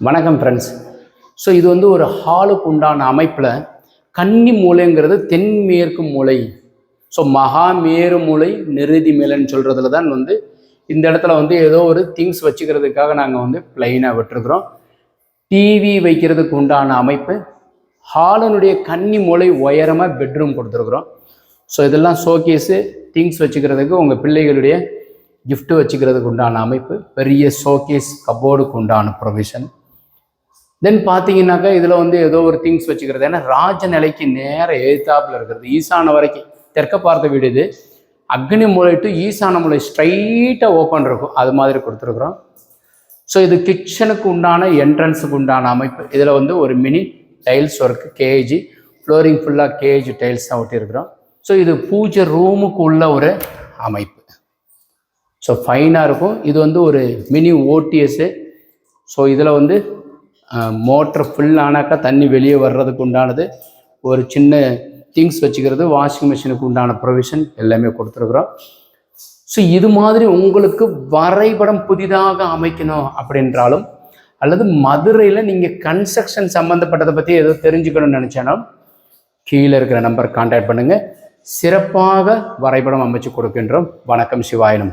வணக்கம் friends so இது வந்து ஒரு ஹாலுக்கு உண்டான அமைப்பில் கன்னி மூலைங்கிறது தென்மேற்கு மூலை. ஸோ மகாமேரு மூலை நெருதி மேலைன்னு சொல்கிறதுல தான் வந்து இந்த இடத்துல வந்து ஏதோ ஒரு திங்ஸ் வச்சுக்கிறதுக்காக நாங்கள் வந்து பிளைனாக விட்டுருக்குறோம். டிவி வைக்கிறதுக்கு உண்டான அமைப்பு. ஹாலனுடைய கன்னி மூலை உயரமாக பெட்ரூம் கொடுத்துருக்குறோம். ஸோ இதெல்லாம் ஷோகேஸு திங்ஸ் வச்சுக்கிறதுக்கு உங்கள் பிள்ளைகளுடைய கிஃப்ட்டு வச்சுக்கிறதுக்கு உண்டான அமைப்பு. பெரிய ஷோகேஸ் கபோர்டுக்கு உண்டான ப்ரொவிஷன் தென் பார்த்தீங்கன்னாக்கா இதில் வந்து ஏதோ ஒரு திங்ஸ் வச்சுக்கிறது. ஏன்னா ராஜ நிலைக்கு நேர எழுத்தாப்பில் இருக்கிறது. ஈசான வரைக்கும் தெற்க பார்த்த வீடு இது. அக்னி மூலை டு ஈசான மூலை ஸ்ட்ரைட்டாக ஓப்பன் இருக்கும். அது மாதிரி கொடுத்துருக்குறோம். ஸோ இது கிச்சனுக்கு உண்டான என்ட்ரன்ஸுக்கு உண்டான அமைப்பு. இதில் வந்து ஒரு mini tiles work KG flooring ஃபுல்லாக கேஜி டைல்ஸ் தான் ஒட்டியிருக்கிறோம். ஸோ இது பூஜை ரூமுக்கு உள்ள ஒரு அமைப்பு. ஸோ ஃபைனாக இருக்கும். இது வந்து ஒரு மினி ஓடிஎஸ்ஸு ஸோ இதில் வந்து மோட்ரு ஃபுல் ஆனாக்கா தண்ணி வெளியே வர்றதுக்கு உண்டானது ஒரு சின்ன திங்ஸ் வச்சுக்கிறது வாஷிங் மிஷினுக்கு உண்டான ப்ரொவிஷன் எல்லாமே கொடுத்துருக்குறோம். ஸோ இது மாதிரி உங்களுக்கு வரைபடம் புதிதாக அமைக்கணும் அப்படின்றாலும் அல்லது மதுரையில் நீங்கள் கன்ஸ்ட்ரக்ஷன் சம்மந்தப்பட்டதை பற்றி ஏதோ தெரிஞ்சுக்கணும்னு நினச்சாலும் கீழே இருக்கிற நம்பர் கான்டாக்ட் பண்ணுங்கள் சிறப்பாக வரைபடம் அமைச்சு கொடுக்கின்றோம். வணக்கம் சிவாயினம்